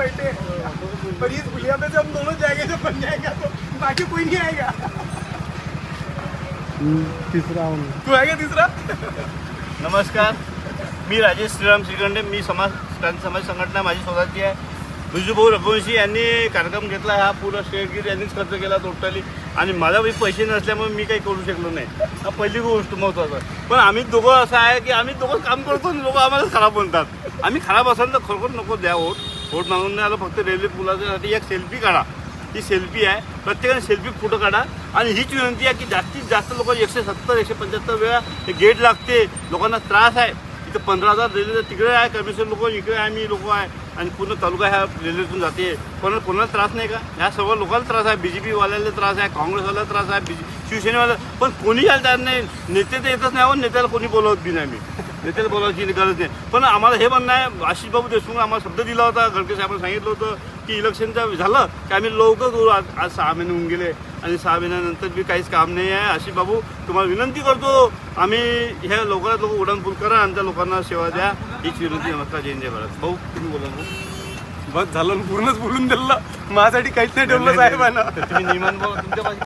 बैठे पर इस गुलिया पे जब हम दोनों जाएंगे तो बन जाएगा तो बाकी कोई नहीं आएगा। तिसरा तू आहे का तिसरा? नमस्कार। मी राजेश श्रीराम श्रीखंडे मी समाज समाज संघटना माझी स्वतःची आहे. बिजूभाऊ रघुवंशी यांनी कार्यक्रम घेतला हा पूर्ण शेअरगिरी यांनीच खर्च केला टोटली आणि मला पैसे नसल्यामुळे मी काही करू शकलो नाही. हा पहिली गोष्ट महत्त्वाचं पण आम्ही दोघं असं आहे की आम्ही दोघं काम करतो लोक आम्हाला खराब म्हणतात. आम्ही खराब असाल तर खरोखर नको द्या वोट. वोट मागून नाही आलं फक्त रेल्वे पुलासाठी एक सेल्फी काढा. ही सेल्फी आहे. प्रत्येकाने सेल्फी फोटो काढा. आणि हीच विनंती आहे की जास्तीत जास्त लोक एकशे सत्तर एकशे पंच्याहत्तर वेळा गेट लागते. लोकांना त्रास आहे. इथं पंधरा हजार रेल्वे तिकडे आहे. कमिशन लोक इकडे आहे. आम्ही लोक आहे. आणि पूर्ण तालुका ह्या रेल्वेतून जाते. कोणाला कोणाला त्रास नाही का? ह्या सर्व लोकांना त्रास आहे. बी जे पीवाल्याला त्रास आहे. काँग्रेसवाला त्रास आहे. बी शिवसेनेवाला पण कोणी यायला तयार नाही. नेते तर येतच नाही. हो नेत्याला कोणी बोलवत बी नाही मी. नेत्याला बोलायची गरज नाही. पण आम्हाला हे म्हणणं आहे आशिष बाबू देशमुख आम्हाला शब्द दिला होता गडकरी साहेबांनी सांगितलं होतं की इलेक्शनचं झालं की आम्ही लवकर करू आज आज सहा महिने होऊन गेले आणि सहा महिन्यानंतर बी काहीच काम नाही आहे. आशिष बाबू तुम्हाला विनंती करतो आम्ही ह्या लवकरात लवकर उड्डाणपूल करा आणि त्या लोकांना सेवा द्या. हीच विनंती नमस्कार जय जय भारत. भाऊ तुम्ही बोला भाऊ बस झालं पूर्णच बोलून दिलं. माझ्यासाठी काहीच नाही ठेवलं साहेबांना.